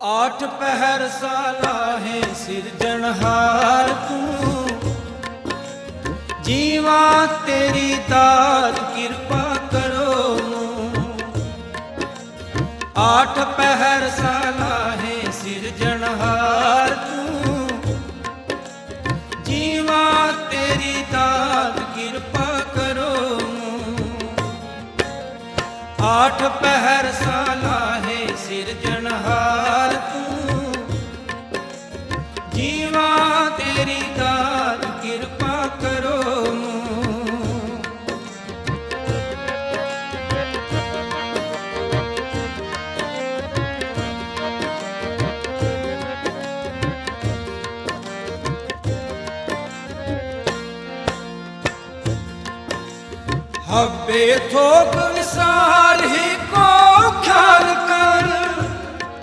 ਆਠ ਪਹਿਰ ਸਾਲਾਹੇ ਸਿਰਜਣਹਾਰ ਤੂੰ। ਜੀਵਾ ਤੇਰੀ ਦਾਤ ਕਿਰਪਾ ਕਰੋ ਆਠ ਪਹਿਰ ਸਾਲਾਹੇ ਸਿਰਜਣਹਾਰ ਤੂੰ। ਜੀਵਾ ਤੇਰੀ ਦਾਤ ਕਿਰਪਾ ਕਰੋ ਆਠ ਪਹਿਰ ਸਾਲਾਹੇ ਸਿਰਜਣਹਾਰ ਤੂੰ ਜੀਵਾ ਤੇਰੀ ਦਾਤ ਕਿਰਪਾ ਕਰੋ ਹੱਬੇ ਥੋਕ ਵਿਸਾਰ